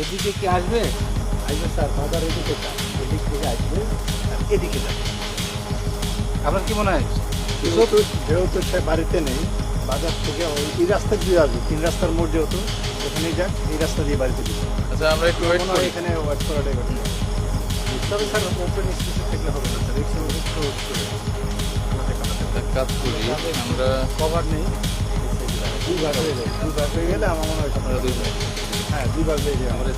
এদিকে কি আসবে? আসবে স্যার বাজার এদিকে এদিক থেকে আসবে আর এদিকে যাবে আপনার কি মনে হয়? যেহেতু যেহেতু সে বাড়িতে নেই বাজার থেকে ওই এই রাস্তা দিয়ে আসবে তিন রাস্তার মোড় যেহেতু ওখানেই যাক এই রাস্তা দিয়ে বাড়িতে দিবে আচ্ছা আমরা একটু ওয়েট করি। এখানে ওয়েট করাটাই বেটার তবে স্যার ওপেন স্পেসে থাকলে হবে না স্যার একটু একটা কাজ করি আমরা কভার নেই। দুই ভাগ হয়ে যায় হয়ে গেলে আমার মনে হয় হ্যাঁ দুই ভাগ হয়ে যায় আমাদের